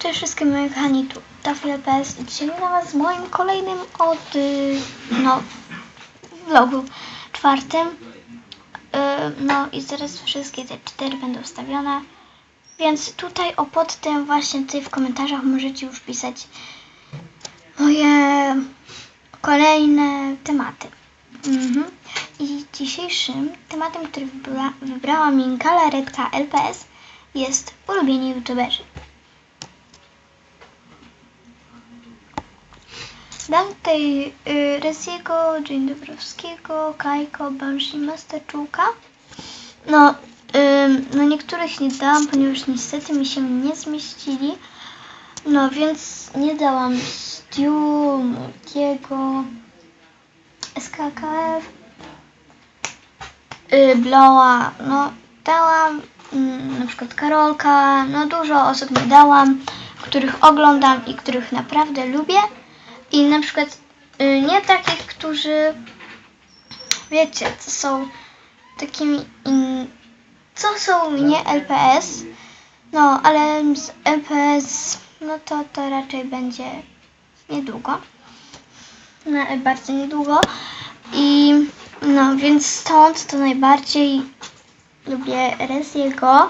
Cześć wszystkim moi kochani, tu Tafil.ps i dzisiaj na was z moim kolejnym od, y, no, vlogu czwartym. Y, no i zaraz wszystkie te cztery będą ustawione. Więc tutaj o pod tym właśnie tutaj w komentarzach możecie już pisać moje kolejne tematy. Mhm. I dzisiejszym tematem, który wybra, wybrała mi galaretka LPS jest ulubieni youtuberzy. Tutaj y, Reziego, Dzień Dobrowskiego, Kajko, Banshee, Masterczuka. No, ym, no niektórych nie dałam, ponieważ niestety mi się nie zmieścili. No więc nie dałam Stu, Multiego, SKKF, y, Blowa, no dałam mm, na przykład Karolka, no dużo osób nie dałam, których oglądam i których naprawdę lubię i na przykład y, nie takich, którzy wiecie, co są takimi in, co są nie LPS, no ale z LPS no to to raczej będzie niedługo no, bardzo niedługo i no więc stąd to najbardziej lubię Reziego.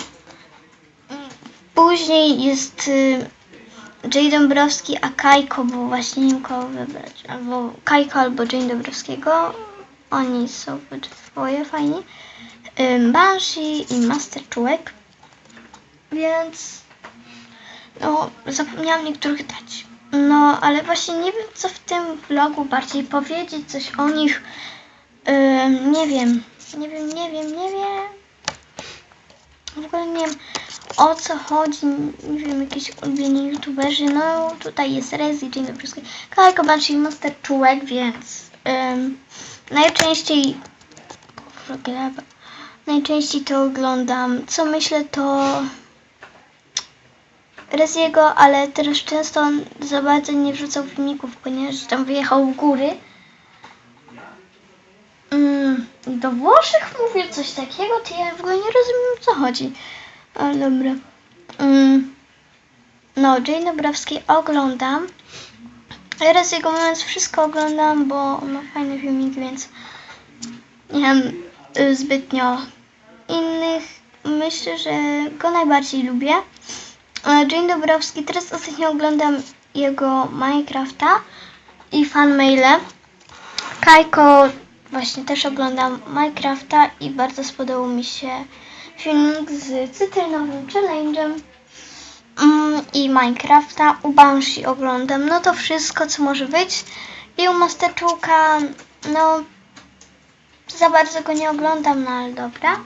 Później jest y, Jay Dąbrowski, a Kajko, bo właśnie nie kogo wybrać. Albo Kajko albo Jay Dąbrowskiego. Oni są obydwoje fajni. Banshee i Master Czułek. Więc no zapomniałam niektórych dać. No, ale właśnie nie wiem, co w tym vlogu bardziej powiedzieć, coś o nich. Nie wiem, nie wiem, nie wiem, nie wiem. W ogóle nie wiem o co chodzi, nie wiem, jakieś ulubieni youtuberzy. No, tutaj jest Rezi, Dzień dobry, wszystkim. Banshee, Monster Czułek, więc ym, najczęściej najczęściej to oglądam. Co myślę, to Reziego, ale teraz często on za bardzo nie wrzucał filmików, ponieważ tam wyjechał w góry. Mm, do Włoszech mówię coś takiego, to ja w ogóle nie rozumiem o co chodzi. Ale dobra. Mm, no, Jane Dobrowski oglądam. Teraz jego mówiąc wszystko oglądam, bo ma fajne filmiki, więc nie mam y, zbytnio innych. Myślę, że go najbardziej lubię. E, Jane Dobrowski, teraz ostatnio oglądam jego Minecrafta i fanmaile. Kajko właśnie też oglądam Minecrafta i bardzo spodobał mi się filmik z cytrynowym challenge'em mm, i Minecrafta. U Banshee oglądam, no to wszystko co może być. I u Masterczuka, no za bardzo go nie oglądam, no ale dobra.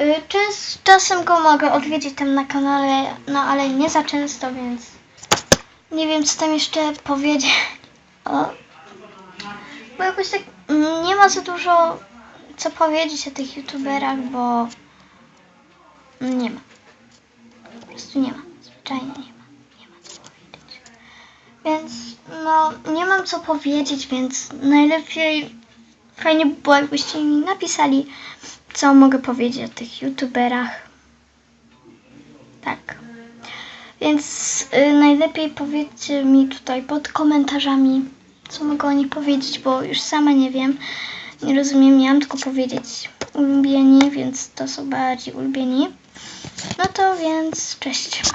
Y, Czas, czasem go mogę odwiedzić tam na kanale, no ale nie za często, więc nie wiem co tam jeszcze powiedzieć. O. Bo jakoś tak mm, nie ma za dużo co powiedzieć o tych youtuberach, bo nie ma. Po prostu nie ma. Zwyczajnie nie ma. Nie ma co powiedzieć. Więc no nie mam co powiedzieć, więc najlepiej fajnie by było jakbyście mi napisali co mogę powiedzieć o tych youtuberach. Tak. Więc y, najlepiej powiedzcie mi tutaj pod komentarzami, co mogę o nich powiedzieć, bo już sama nie wiem. Nie rozumiem, miałam tylko powiedzieć ulubieni, więc to są bardziej ulubieni. No to więc cześć.